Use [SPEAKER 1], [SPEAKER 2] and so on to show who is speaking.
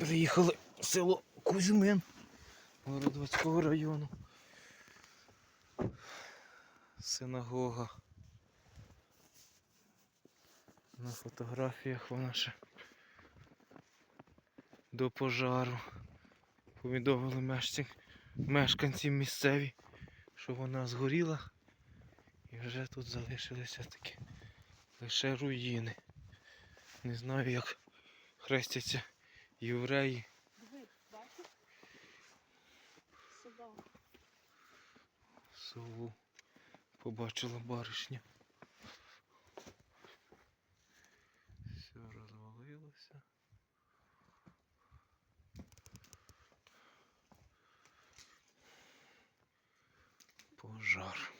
[SPEAKER 1] Приїхали в село Кузьмин Городоцького району. Синагога. На фотографіях вона ще до пожару. Повідомили мешці... мешканці місцеві, що вона згоріла. І вже тут залишилися такі лише руїни. Не знаю, як хрестяться євреї. Сову побачила баришня. Все розвалилося. Пожар.